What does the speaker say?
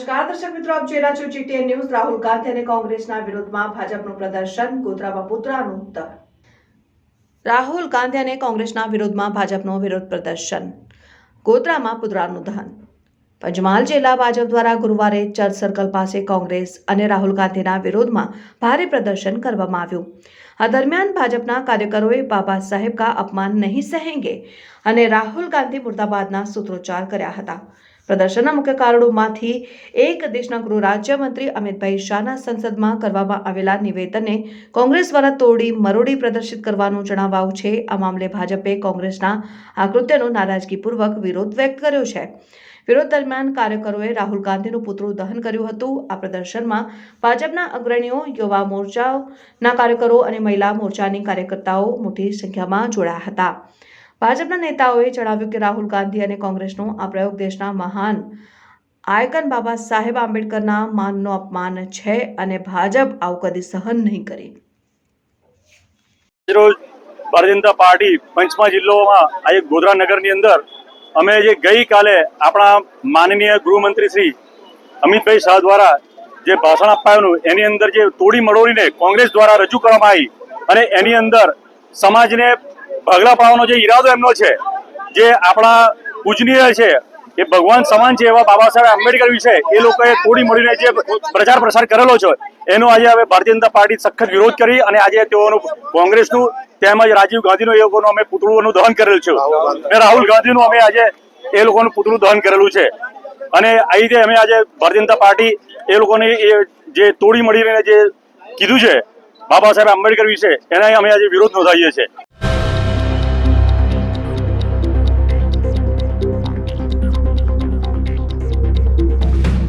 નમસ્કાર, દર્શક મિત્રો, આપ જોઈ રહ્યા છો જીટીએન ન્યૂઝ રાહુલ ગાંધી અને કોંગ્રેસના વિરોધમાં ભાજપનું પ્રદર્શન ગોધરામાં પુતળાનું ઉત્તર. રાહુલ ગાંધી અને કોંગ્રેસના વિરોધમાં ભાજપનું વિરોધ પ્રદર્શન. ગોધરામાં પુતળાનું દહન. પંચમહાલ જિલ્લા ભાજપ દ્વારા ગુરુવારે ચર્ચ સર્કલ પાસે કોંગ્રેસ અને રાહુલ ગાંધીના વિરોધમાં ભારે પ્રદર્શન કરવામાં આવ્યું. આ દરમિયાન ભાજપના કાર્યકરોએ બાબા સાહેબ કા અપમાન નહીં સહેંગે અને રાહુલ ગાંધી મુર્દાબાદના સૂત્રોચ્ચાર કર્યા હતા. પ્રદર્શનના મુખ્ય કારણોમાંથી એક દેશના ગૃહ રાજ્યમંત્રી અમિતભાઈ શાહના સંસદમાં કરવામાં આવેલા નિવેદનને કોંગ્રેસ દ્વારા તોડી મરોડી પ્રદર્શિત કરવાનું જણાવાયું છે. આ મામલે ભાજપે કોંગ્રેસના આ કૃત્યનો નારાજગીપૂર્વક વિરોધ વ્યક્ત કર્યો છે. વિરોધ દરમિયાન કાર્યકરોએ રાહુલ ગાંધીનું પુતળું દહન કર્યું હતું. આ પ્રદર્શનમાં ભાજપના અગ્રણીઓ, યુવા મોરચાના કાર્યકરો અને મહિલા મોરચાની કાર્યકર્તાઓ મોટી સંખ્યામાં જોડાયા હતા. ભાજપના નેતાઓએ જણાવ્યું કે રાહુલ ગાંધી અને કોંગ્રેસનો આ પ્રયોગ દેશના મહાન આયકન બાબા સાહેબ આંબેડકરના માનનો અપમાન છે અને ભાજપ આવું કદી સહન નહીં કરે. રોજ ભારતીય જનતા પાર્ટી પંચમહાલ જિલ્લોમાં આજે ગોધરા નગરની અંદર અમે જે ગઈકાલે આપણા માનનીય ગૃહમંત્રી શ્રી અમિતભાઈ શાહ દ્વારા જે ભાષણ અપાયું એની અંદર જે તોડી મળોડીને કોંગ્રેસ દ્વારા રજૂ કરવામાં આવી અને એની અંદર સમાજને ભાગલા પાડવાનો જે ઈરાદો એમનો છે, જે આપણા પૂજનીય છે, એ ભગવાન સમાન છે એવા બાબા સાહેબ આંબેડકર વિશે એ લોકોએ તોડી મળીને જે પ્રચાર પ્રસાર કરેલો છે, એનો આજે હવે ભારતીય જનતા પાર્ટી સખત વિરોધ કરી અને આજે તેઓનું કોંગ્રેસનું તેમજ રાજીવ ગાંધીનું એ લોકોનું અમે પુતળુઓનું દહન કરેલું છે. અને રાહુલ ગાંધીનું અમે આજે એ લોકોનું પુતળું દહન કરેલું છે. અને આ રીતે અમે આજે ભારતીય જનતા પાર્ટી એ લોકોની એ જે તોડી મળીને જે કીધું છે, બાબા સાહેબ આંબેડકર વિશે એના અમે આજે વિરોધ નોંધાવીએ છીએ.